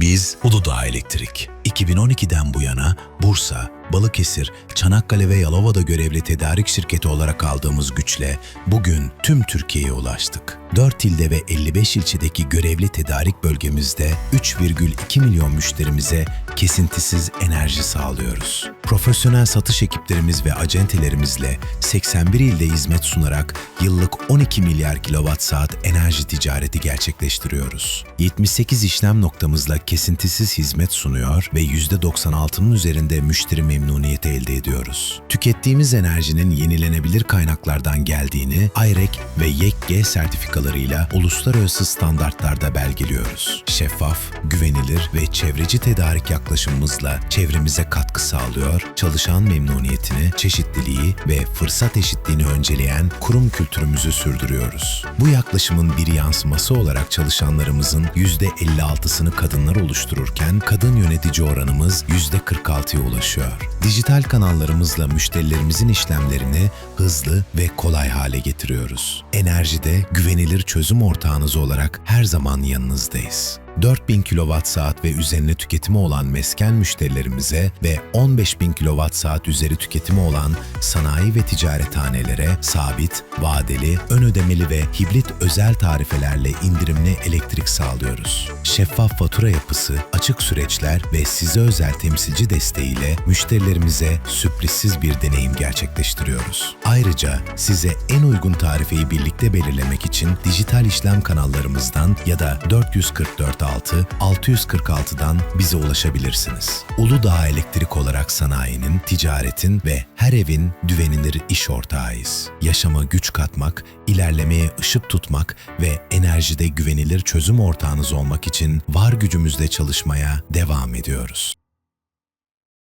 Biz Uludağ Elektrik. 2012'den bu yana Bursa, Balıkesir, Çanakkale ve Yalova'da görevli tedarik şirketi olarak aldığımız güçle bugün tüm Türkiye'ye ulaştık. 4 ilde ve 55 ilçedeki görevli tedarik bölgemizde 3,2 milyon müşterimize kesintisiz enerji sağlıyoruz. Profesyonel satış ekiplerimiz ve acentelerimizle 81 ilde hizmet sunarak yıllık 12 milyar kilowatt saat enerji ticareti gerçekleştiriyoruz. 78 işlem noktamızla kesintisiz hizmet sunuyor ve %96'nın üzerinde müşteri memnuniyeti elde ediyoruz. Tükettiğimiz enerjinin yenilenebilir kaynaklardan geldiğini IREC ve YEKG sertifikalarıyla uluslararası standartlarda belgeliyoruz. Şeffaf, güvenilir ve çevreci tedarik yaklaşımımızla çevremize katkı sağlıyor, çalışan memnuniyetini, çeşitliliği ve fırsat eşitliğini önceleyen kurum kültürümüzü sürdürüyoruz. Bu yaklaşımın bir yansıması olarak çalışanlarımızın %56'sını kadınlar oluştururken kadın yönetici oranımız %46'ya ulaşıyor. Dijital kanallarımızla müşterilerimizin işlemlerini hızlı ve kolay hale getiriyoruz. Enerjide güvenilir çözüm ortağınız olarak her zaman yanınızdayız. 4000 kWh ve üzerine tüketimi olan mesken müşterilerimize ve 15000 kWh üzeri tüketimi olan sanayi ve ticarethanelere sabit, vadeli, ön ödemeli ve hibrit özel tarifelerle indirimli elektrik sağlıyoruz. Şeffaf fatura yapısı, açık süreçler ve size özel temsilci desteğiyle müşterilerimize sürprizsiz bir deneyim gerçekleştiriyoruz. Ayrıca size en uygun tarifeyi birlikte belirlemek için dijital işlem kanallarımızdan ya da 444 6 646'dan bize ulaşabilirsiniz. Uludağ Elektrik olarak sanayinin, ticaretin ve her evin güvenilir iş ortağıyız. Yaşama güç katmak, ilerlemeye ışık tutmak ve enerjide güvenilir çözüm ortağınız olmak için var gücümüzle çalışmaya devam ediyoruz.